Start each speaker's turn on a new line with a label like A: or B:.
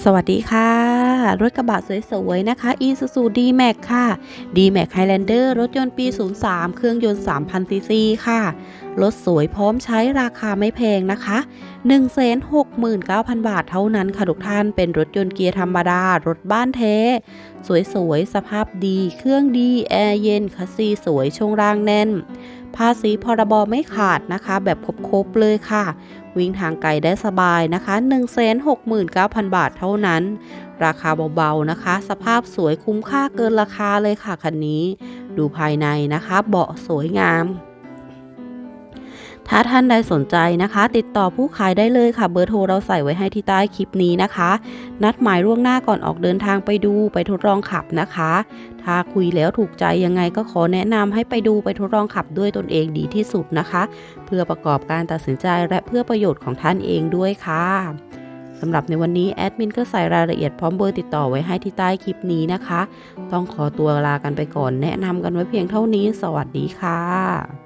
A: สวัสดีค่ะ รถกระบะสวยๆ นะคะ Isuzu D-Max ค่ะ D-Max Highlander รถยนต์ปี 03 เครื่องยนต์ 3,000 ซีซีค่ะ รถสวยพร้อมใช้ราคาไม่แพงนะคะ 169,000 บาทเท่านั้นค่ะทุกท่านเป็นรถยนต์เกียร์ธรรมดา รถบ้านเทสวยๆ สภาพดี เครื่องดี แอร์เย็นคัสซีสวยช่วงล่างแน่น ภาษีพรบไม่ขาดนะคะ แบบครบๆเลยค่ะ วิ่งทางไกลได้สบายนะคะ169,000 บาทเท่านั้น ราคาเบาๆนะคะ สภาพสวยคุ้มค่าเกินราคาเลยค่ะคันนี้ ดูภายในนะคะ เบาะสวยงาม ถ้าท่านใดสนใจนะคะ ติดต่อผู้ขายได้เลยค่ะ เบอร์โทรเราใส่ไว้ให้ที่ใต้คลิปนี้นะคะ นัดหมายล่วงหน้าก่อนออกเดินทางไปดูไปทดลองขับนะคะ ถ้าคุยแล้วถูกใจยังไงก็ขอแนะนำให้ไปดูไปทดลองขับด้วยตนเองดีที่สุดนะคะ เพื่อประกอบการตัดสินใจและเพื่อประโยชน์ของท่านเองด้วยค่ะสำหรับในวันนี้แอดมินก็ใส่รายละเอียดพร้อมเบอร์ติดต่อไว้ให้ที่ใต้คลิปนี้นะคะ ต้องขอตัวลากันไปก่อนแนะนำกันไว้เพียงเท่านี้ สวัสดีค่ะ